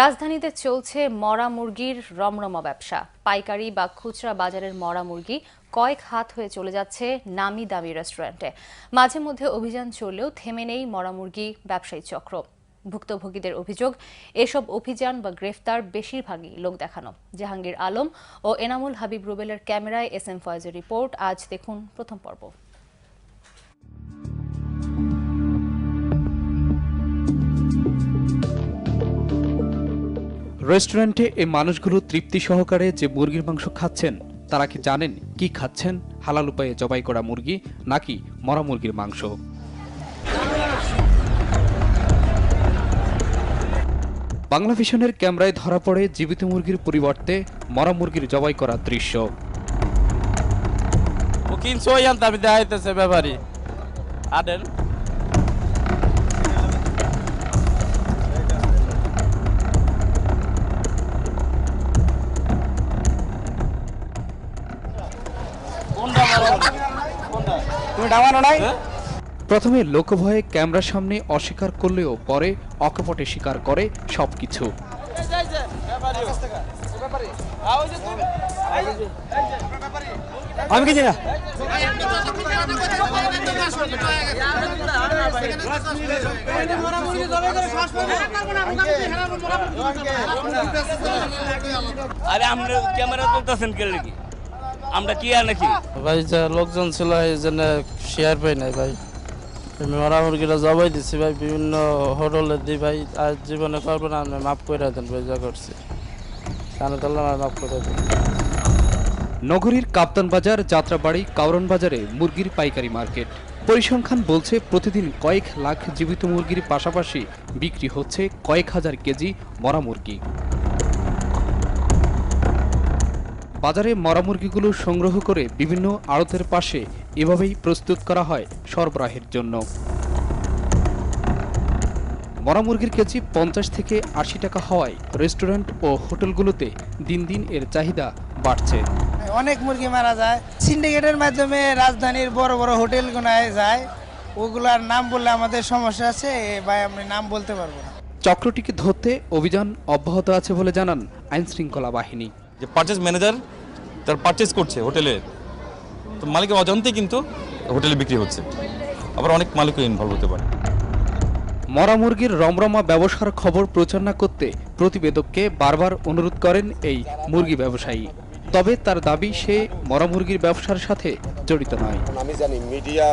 রাজধানীতে চলছে মরা মুরগির রমরমা ব্যবসা। পাইকারি বা খুচরা বাজারের মরা মুরগি কয়েক হাত হয়ে চলে যাচ্ছে নামি দামি রেস্টুরেন্টে। মাঝে মধ্যে অভিযান চললেও থেমে নেই মরা মুরগি ব্যবসায়ী চক্র। ভুক্তভোগীদের অভিযোগ, এসব অভিযান বা গ্রেফতার বেশিরভাগই লোক দেখানো। জাহাঙ্গীর আলম ও এনামুল হাবিব রুবেলের ক্যামেরায় এস এম ফয়েজের রিপোর্ট। আজ দেখুন প্রথম পর্ব। রেস্টুরেন্টে এই মানুষগুলো তৃপ্তি সহকারে যে মুরগির মাংস খাচ্ছেন, তারা কি জানেন কি খাচ্ছেন? হালাল উপায়ে জবাই করা মুরগি নাকি মরা মুরগির মাংস? বাংলা ভিশনের ক্যামেরায় ধরা পড়ে জীবিত মুরগির পরিবর্তে মরা মুরগির জবাই করা দৃশ্য। ব্যাপারী। আদেন। তুমি ডামানো নাই? প্রথমে লোকভয়ে ক্যামেরার সামনে অস্বীকার করলেও পরে অকপটে স্বীকার করে সবকিছু। আমি কিছু না আরে আমরা ক্যামেরা তুলতেছেন কে? নাকি আমরা কি আর নাকি? ভাই যা লোকজন ছিল এই জন্য শেয়ার পাই নাই ভাই। আমি মরা মুরগিটা জবাই দিছি ভাই বিভিন্ন হোটেলে দিই ভাই। আর জীবনে করব না আপনি মাফ করে দেন ভাই যা করছি। কানে তাল্লাম আর মাফ করে দেন। নগরীর কাপ্তান বাজার যাত্রাবাড়ি কাউরন বাজারে মুরগির পাইকারি মার্কেট। পরিসংখ্যান বলছে প্রতিদিন কয়েক লাখ জীবিত মুরগির পাশাপাশি বিক্রি হচ্ছে কয়েক হাজার কেজি মরা মুরগি। বাজারে মরা মুরগিগুলো সংগ্রহ করে বিভিন্ন আড়তের পাশে এভাবেই প্রস্তুত করা হয় সরবরাহের জন্য। মরা মুরগির কেজি পঞ্চাশ থেকে আশি টাকা হওয়ায় রেস্টুরেন্ট ও হোটেলগুলোতে দিন দিন এর চাহিদা বাড়ছে। অনেক মুরগি মারা যায়। সিন্ডিকেটের মাধ্যমে রাজধানীর বড় বড় হোটেলগুলোয় যায়। ওগুলার নাম বললে আমাদের সমস্যা আছে ভাই আমি নাম বলতে পারব না। চক্রটিকে ধরতে অভিযান অব্যাহত আছে বলে জানান আইন শৃঙ্খলা বাহিনী। যে পারচেস ম্যানেজার তার পারচেস করছে হোটেলে। তো মালিকের অজান্তে কিন্তু হোটেলে বিক্রি হচ্ছে। আবার অনেক মালিকও ইনভলভ হতে পারে। মরা মুরগির রমরমা ব্যবসার খবর প্রচার না করতে প্রতিবেদককে বারবার অনুরোধ করেন এই মুরগি ব্যবসায়ী। তবে তার দাবি সে মরা মুরগির ব্যবসার সাথে জড়িত নয়। আমি জানি মিডিয়া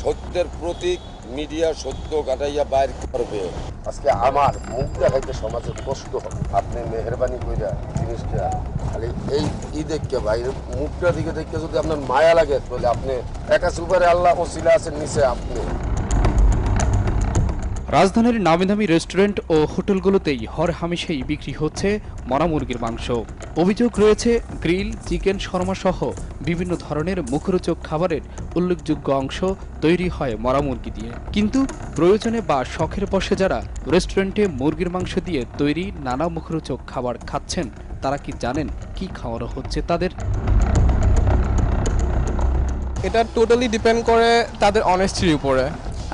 সত্যের প্রতীক মিডিয়া সত্য কাটাইয়া বাইর করবে। আজকে আমার মুখ দেখাইতে সমাজে কষ্ট হবে। আপনি মেহরবানি কইরা জিনিসটা এই ই ভাই, মুখটা দিকে দেখতে যদি আপনার মায়া লাগে, তাহলে আপনি একা সুপারে আল্লাহ ওসিলা আছেন নিচে আপনি। রাজধানীর নামি দামি রেস্টুরেন্ট ও হোটেলগুলোতেই হর হামেশাই বিক্রি হচ্ছে মরা মুরগির মাংস। অভিযোগ রয়েছে, গ্রিল, চিকেন শর্মা সহ বিভিন্ন ধরনের মুখরোচক খাবারের উল্লেখযোগ্য অংশ তৈরি হয় মরা মুরগি দিয়ে। কিন্তু প্রয়োজনে বা শখের বসে যারা রেস্টুরেন্টে মুরগির মাংস দিয়ে তৈরি নানা মুখরোচক খাবার খাচ্ছেন তারা কি জানেন কি খাওয়ানো হচ্ছে তাদের? এটা টোটালি ডিপেন্ড করে তাদের অনেস্টির উপরে।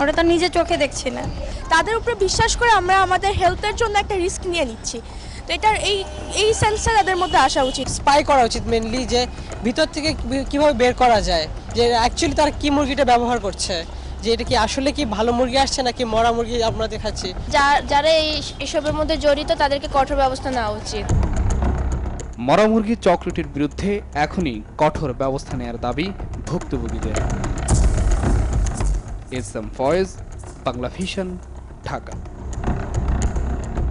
আমরা তো নিজে চোখে দেখছি না। তাদের উপরে বিশ্বাস করে আমরা আমাদের হেলথের জন্য একটা রিস্ক নিয়ে নিচ্ছি। তো এটার এই এই সেন্সটা তাদের মধ্যে আসা উচিত। স্পাই করা উচিত মেনলি যে ভিতর থেকে কীভাবে বের করা যায় যে অ্যাকচুয়ালি তারা কি মুরগিটা ব্যবহার করছে যে এটা কি আসলে কি ভালো মুরগি আসছে নাকি মরা মুরগি আমরা দেখাচ্ছি যারা এই এসবের মধ্যে জড়িত তাদেরকে কঠোর ব্যবস্থা নেওয়া উচিত। মরা মুরগি চক্রটির বিরুদ্ধে এখনই কঠোর ব্যবস্থা নেয়ার দাবি ভুক্তভোগীদের। S M Faiz, Bangla Vision, Dhaka.